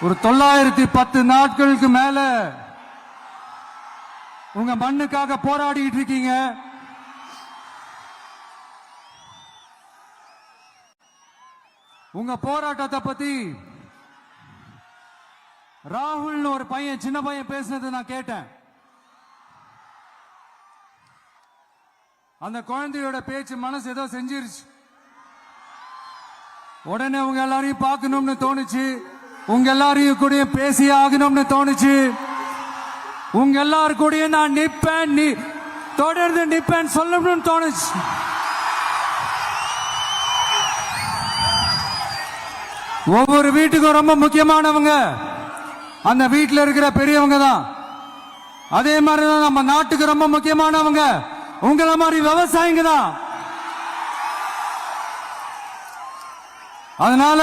ஒரு தொள்ளாயிரத்தி பத்து நாட்களுக்கு மேல உங்க மண்ணுக்காக போராடிட்டு இருக்கீங்க. உங்க போராட்டத்தை பத்தி ராகுல்னு ஒரு பையன் சின்ன பையன் பேசுனது நான் கேட்டேன். அந்த குழந்தையோட பேச்சு மனசு ஏதோ செஞ்சிருச்சு. உடனே உங்க எல்லாரையும் பார்க்கணும்னு தோணுச்சு. உங்க எல்லாரையும் கூட பேசி ஆகணும்னு தோணுச்சு. உங்க எல்லாரு கூடயும் நான் நிப்பேன் நீ தொடர்ந்து நிப்பேன் சொல்லணும்னு தோணுச்சு. ஒவ்வொரு வீட்டுக்கும் ரொம்ப முக்கியமானவங்க அந்த வீட்டில் இருக்கிற பெரியவங்க தான். அதே மாதிரி தான் நம்ம நாட்டுக்கு ரொம்ப முக்கியமானவங்க. உங்கள மாதிரி விவசாயிங்க தான். அதனால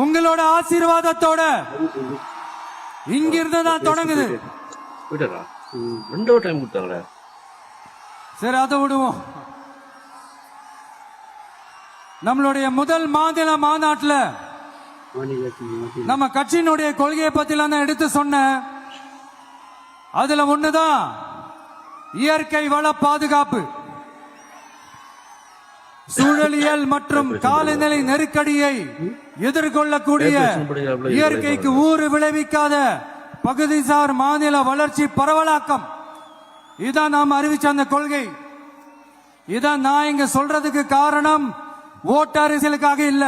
உங்களோட ஆசீர்வாதத்தோட இங்கிருந்து தான் தொடங்குது. ரெண்டு டைம் கொடுத்தாங்களே சரி அதை விடுவோம். நம்மளுடைய முதல் மாநில மாநாட்டுல நம்ம கட்சியினுடைய கொள்கையை பத்திலாம் நான் எடுத்து சொன்னேன். அதுல ஒண்ணுதான் இயற்கை வள பாதுகாப்பு. சூழலியல் மற்றும் காலநிலை நெருக்கடியை எதிர்கொள்ளக்கூடிய இயற்கைக்கு ஊறு விளைவிக்காத பகுதிசார் மாநில வளர்ச்சி பரவலாக்கம். இதான் நாம் அறிவிச்ச அந்த கொள்கை. இதான் நான் இங்க சொல்றதுக்கு காரணம். ஓட்டு அரசியலுக்காக இல்ல.